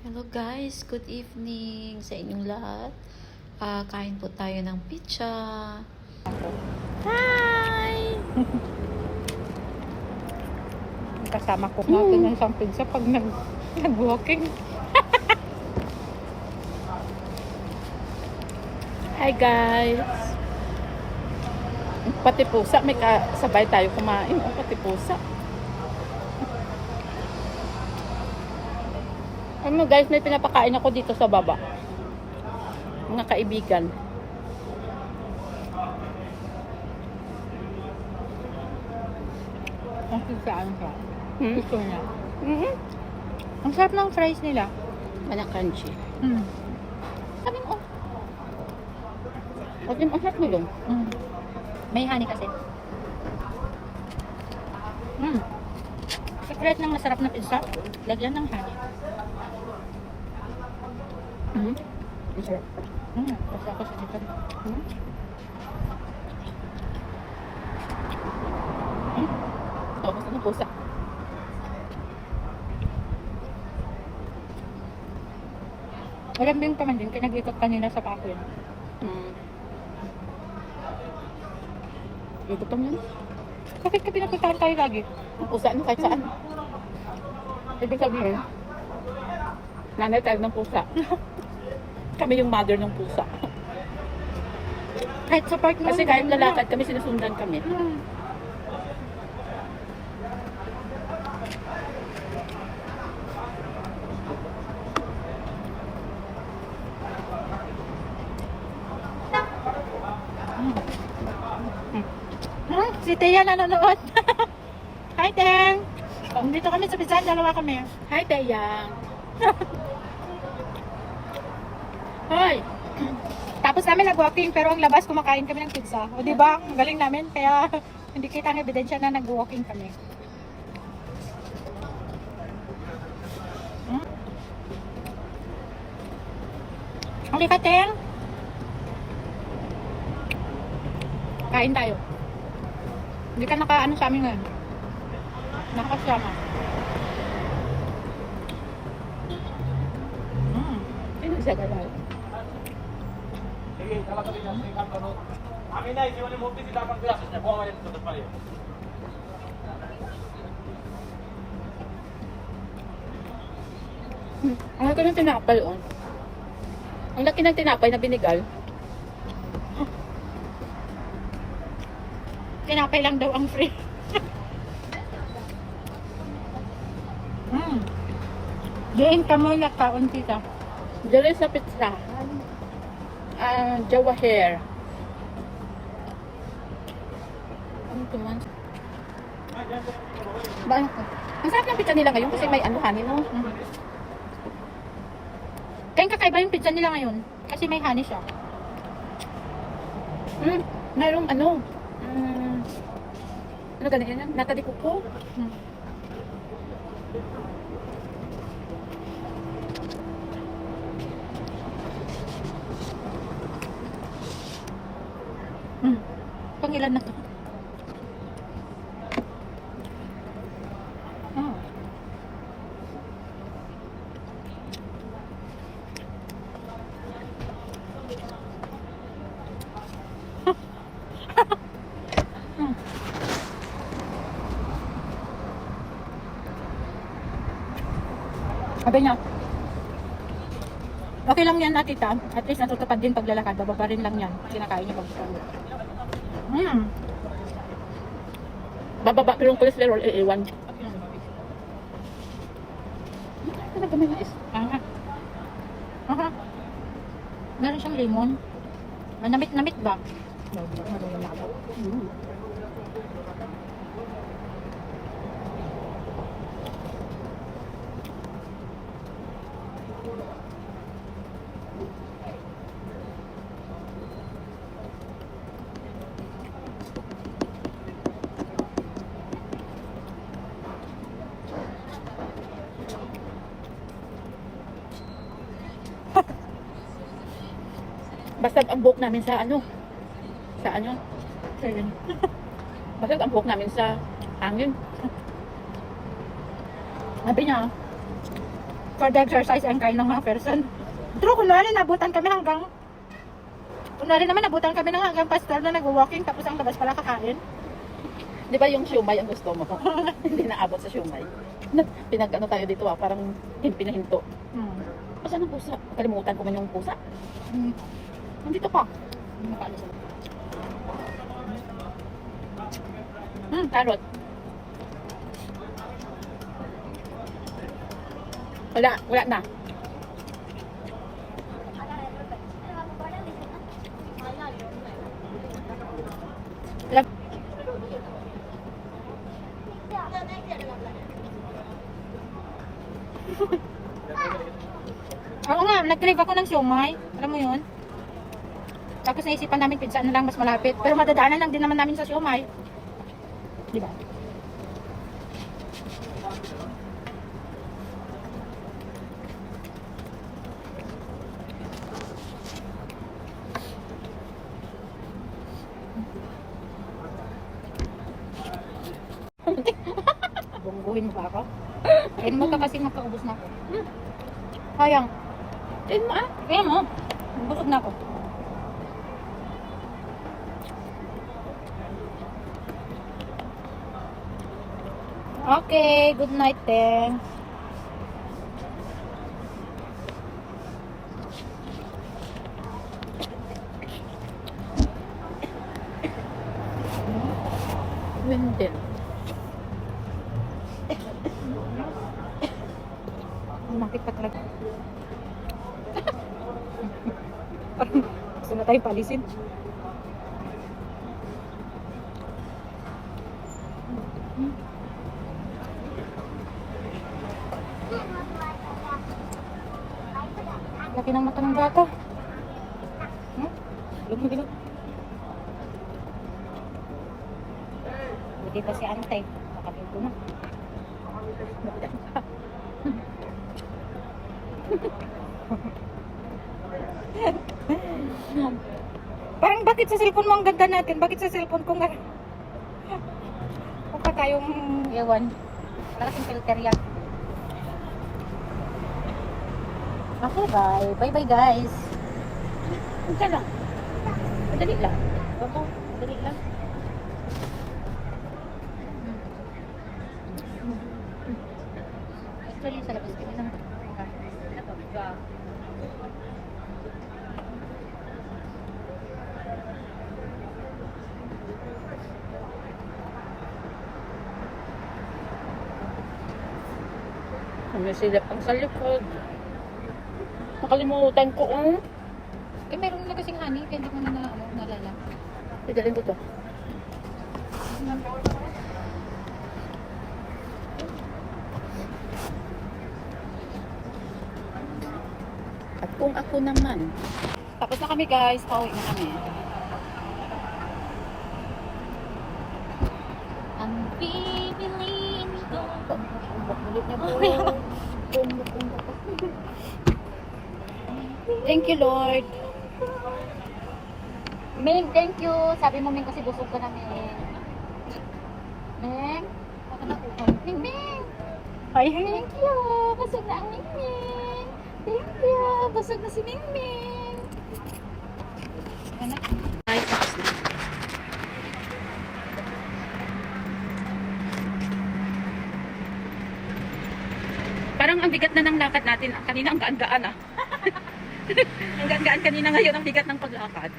Hello guys, good evening sa inyong lahat. Ah, kain po tayo ng pizza. Hi! Kasama ko natin ng isang pizza pag nag, nag-walking. Hi guys! Pati pusa, may kasabay tayo kumain. Oh, pati pusa. Ano guys, may pinapakain ako dito sa baba. Mga kaibigan. Ang saan ka? Hmm? Gusto niya. Mm-hmm. Ang sarap ng fries nila. Mana crunchy. Mm. Sabi mo, oh. Huwag yung ang sarap nilo. Mm. May honey kasi. Mm. Secret ng masarap na pizza, lagyan ng honey. Mm-hmm. Ang sarap. Mm. Basta ako sa chicken. Oh, gusto ng pusa. Malambing pa man din, kinag-ikot kanina sa pakin. Mm. May gutom yan. Bakit ka pinapuntahan tayo lagi? Ang pusa no, kahit saan. Ibig sabihin, nanay tayo ng pusa. kami yung mother ng pusa. Kahit sa park Kasi kahit lalakad kami, sinusundan kami. Mm. Hmm, si Tia nanonood. Hi, Teng. Dito kami sa pizza, dalawa kami. Hi, Tayang. Hoy! Tapos namin nag-walking, pero ang labas kumakain kami ng pizza. O di ba? Ang galing namin, kaya hindi kita ang ebidensya na nag-walking kami. Hmm? Halika, Teng. Kain tayo. Hindi ka naka-ano sa amin ngayon. Nakasama. Mm. Sino siya galaw? আমি নাই জীবনে মুক্তি দিতে আপনার আসেন না বড় মায়ের করতে পারি Ang laki ng tinapay, oh. Ang laki ng tinapay na binigal. Tinapay lang daw ang free. mm. Diin ka muna kaon tita. Diyan sa pizza. Ah, Jawa hair. Ano ito man? Ba, ang sarap ng pizza nila ngayon kasi may ano honey, no? Mm. Kaya kakaiba yung pizza nila ngayon. Kasi may honey siya. Mm, mayroong ano? Mm, ano ganun yan? Nata de coco? Mm. Mm. Pangilan na to? Ah. Mm. Sabi niya, okay lang yan ate ta. At least natutupad din paglalakad. Bababa rin lang yan. Kinakain niya pag Hmm. Bababa pero yung cholesterol eh, iiwan. Talaga may mais. Aha. Aha. Meron siyang lemon. Manamit-namit ba? Mm. Basta ang buhok namin sa ano? Sa ano? Basta ang buhok namin sa hangin. Sabi niya, for the exercise and kain ng mga person. True, kunwari nabutan kami hanggang Kunwari naman nabutan kami ng hanggang pastor na nag-walking tapos ang labas pala kakain. Di ba yung siumay ang gusto mo? Hindi naabot sa siumay. Na, pinag ano tayo dito ah, parang hin- pinahinto. Hmm. Asan ang pusa? Kalimutan ko man yung pusa. Hmm. Nandito pa. Nakaano sila. Hmm, carrot. Wala, wala na. Oo nga, nag-crave ako ng siomay. Alam? Tapos naisipan namin pizza na lang mas malapit. Pero madadaanan lang din naman namin sa siomay. Di ba? Bungguhin mo ba ako? Kain mo ka kasi magkaubos na ako. Sayang. Tin mo ah. Kaya mo. Busog na ako. Okay, good night then. Win din. Umakit pa talaga. Parang gusto na tayo palisin. Laki ng mata ng bata. Hmm? Lumi dito. Buti pa si ante. Nakapinto na. Parang bakit sa cellphone mo ang ganda natin? Bakit sa cellphone ko nga? Huwag pa tayong ewan. Wala kasing filter yan. Okay, bye. Bye-bye, guys. Punta lang. Madali lang. Oo, madali lang. Actually, sa labas kami ng Sumisilip ang sa likod. Nakalimutan ko ang... Eh, meron na kasing honey, kaya hindi ko na, na ano, nalala. Idalhin ko to. At kung ako naman, Tapos na kami, guys. Pauwi na kami. Ang bibilin ko. ulit niya po. Thank you, Lord. Ming, thank you. Sabi mo, Ming, kasi busog ka na, Ming. Ming? Ming, Ming! Ay, thank you. Busog na ang Ming, Ming. Thank you. Busog na si Ming, Ming. Ay, tapos na. Parang ang bigat na ng lakad natin. Kanina ang gaan-gaan ah. Ang gaan-gaan kanina ngayon ang bigat ng paglakad.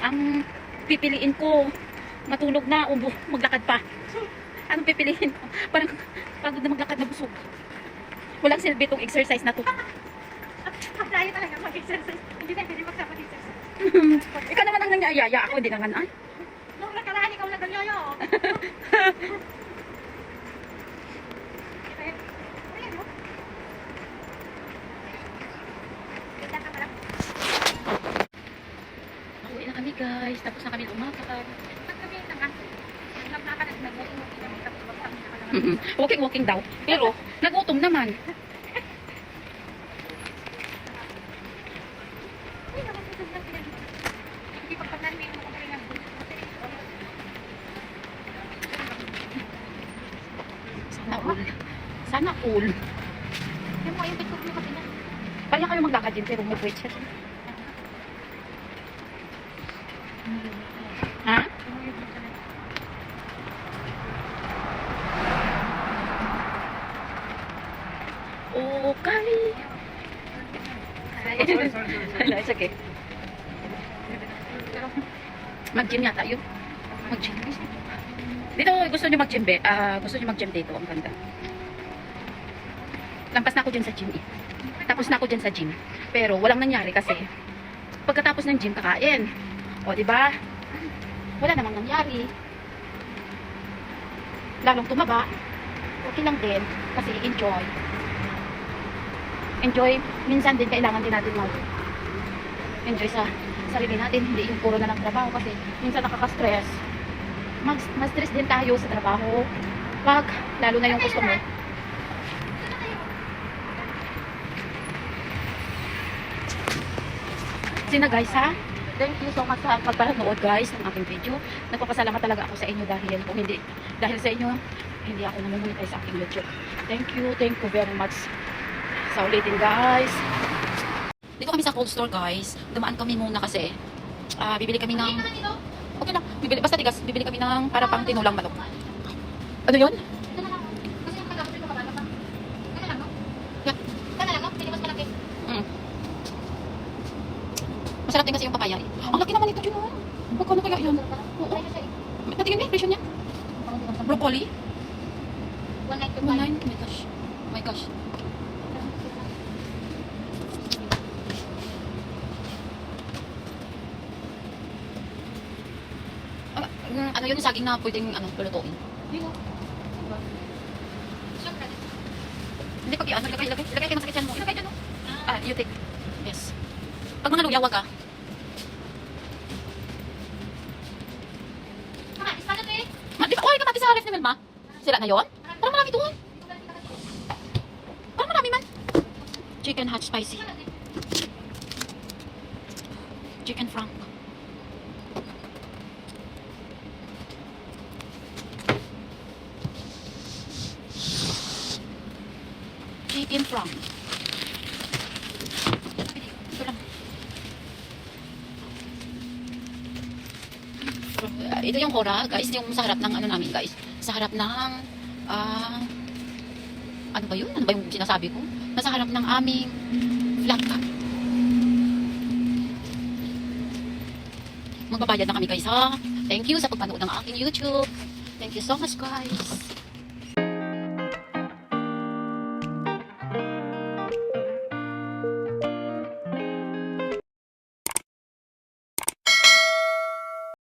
Ang pipiliin ko, matulog na o maglakad pa. Anong pipiliin ko? Parang pagod na maglakad na busog. Walang silbi itong exercise na to. Talaga mag-exercise. Hindi tayo pwede magsama-exercise. Ikaw naman ang nangyayaya. Ako hindi naman. Ay, Nung nakaraan, ikaw lang ganyan, oh. Ayan, oh. Ganda ka pala. uwi na kami guys. Tapos na kami umakad. Pag kami naman, naglakad at nag-walking-walking kami, tapos wag kami. Walking-walking daw. Pero, nagutom naman. Sana all. Yung mga yung picture mo kanina. Kaya kayo maglakad din pero may wait siya. Ha? Okay. no, it's okay. Mag-gym yata yun. Mag-gym. Dito, gusto nyo mag-gym, be? Ah, gusto nyo mag-gym dito. Ang ganda. Lampas na ako dyan sa gym eh. Tapos na ako dyan sa gym. Pero walang nangyari kasi pagkatapos ng gym, kakain. O, di ba? Wala namang nangyari. Lalong tumaba. Okay lang din kasi enjoy. Enjoy. Minsan din kailangan din natin mag enjoy sa sarili natin. Hindi yung puro na lang trabaho kasi minsan nakaka-stress. Mag, ma-stress din tayo sa trabaho. Pag, lalo na yung customer. Sina guys ha? Thank you so much sa pagpapanood guys ng aking video. Nagpapasalamat talaga ako sa inyo dahil kung hindi dahil sa inyo hindi ako namumuhay sa aking YouTube. Thank you, thank you very much. Sa ulitin guys. Dito kami sa cold store guys. Dumaan kami muna kasi ah, bibili kami ng Okay lang. Bibili, basta tigas, bibili kami ng para pang tinulang manok. Ano yun? Mm. Din kasi yung papaya. eh. Ang laki naman ito, Juno. Magkano kaya yun? Oo. Patingin mo yung presyo niya. Broccoli? 1.9. Oh my gosh. My gosh. Ah, mm, ano yun saging na pwedeng ano, lulutuin? Hindi pag ano, ilagay, ilagay, ilagay kayo masakit yan mo. Ilagay dyan, no? Ah, you take. Yes. Pag mga luya, wag ka. Ma, di ba, oy, kamatis sa ref ni Melma? Sila na yon? Parang marami doon. Parang marami man. Chicken hot spicy. Chicken frank. Chicken frank. Ito lang. Uh, ito yung hora, guys, yung sa harap ng ano namin, guys. Sa harap ng ah ano ba yun? Ano ba yung sinasabi ko? Nasa harap ng aming flat cap. Magbabayad na kami guys ha. Thank you sa pagpanood ng aking YouTube. Thank you so much guys.